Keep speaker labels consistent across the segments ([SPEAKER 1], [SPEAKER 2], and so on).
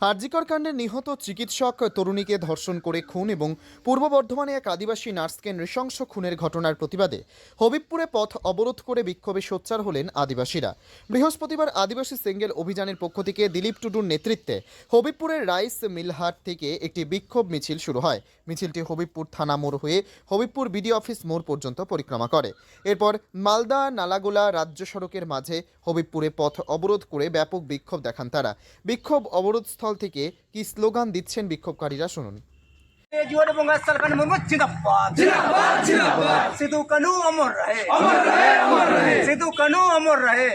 [SPEAKER 1] হার্জিকর কাণ্ডে নিহত চিকিৎসক তরুণীকে ধর্ষণ করে খুন এবং পূর্ব বর্ধমানে এক আদিবাসী নার্সকে নৃশংস খুনের ঘটনার প্রতিবাদে হবিবপুরে পথ অবরোধ করে বিক্ষোভে সোচ্চার হলেন আদিবাসীরা। বৃহস্পতিবার আদিবাসী সিঙ্গেল অভিযানের পক্ষ থেকে দিলীপ টুডুর নেতৃত্বে হবিবপুরের রাইস মিলহাট থেকে একটি বিক্ষোভ মিছিল শুরু হয়। মিছিলটি হবিবপুর থানা মোড় হয়ে হবিবপুর বিডি অফিস মোড় পর্যন্ত পরিক্রমা করে। এরপর মালদা নালাগোলা রাজ্য সড়কের মাঝে হবিবপুরে পথ অবরোধ করে ব্যাপক বিক্ষোভ দেখান তারা। বিক্ষোভ অবরোধস্থল ধর্মস্থল থেকে কি স্লোগান দিচ্ছেন বিক্ষোভকারীরা শুনুন।
[SPEAKER 2] সিধু কানু অমর রহে।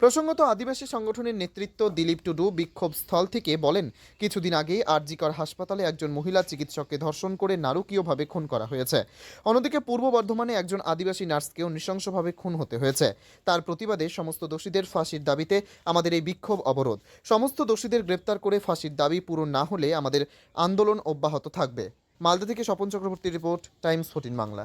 [SPEAKER 1] প্রসঙ্গত আদিবাসী সংগঠনের নেতৃত্ব দিলীপ টুডু বিক্ষোভ স্থল থেকে বলেন, কিছুদিন আগে আরজিকর হাসপাতালে একজন মহিলা চিকিৎসককে ধর্ষণ করে নারকীয়ভাবে খুন করা হয়েছে। অন্যদিকে পূর্ব বর্ধমানে একজন আদিবাসী নার্সকেও নৃশংসভাবে খুন হতে হয়েছে। তার প্রতিবাদে সমস্ত দোষীদের ফাঁসির দাবিতে আমাদের এই বিক্ষোভ অবরোধ। সমস্ত দোষীদের গ্রেপ্তার করে ফাঁসির দাবি পূরণ না হলে আমাদের আন্দোলন অব্যাহত থাকবে। মালদা থেকে Swapan Chakraborty report, Times fourteen Bangla.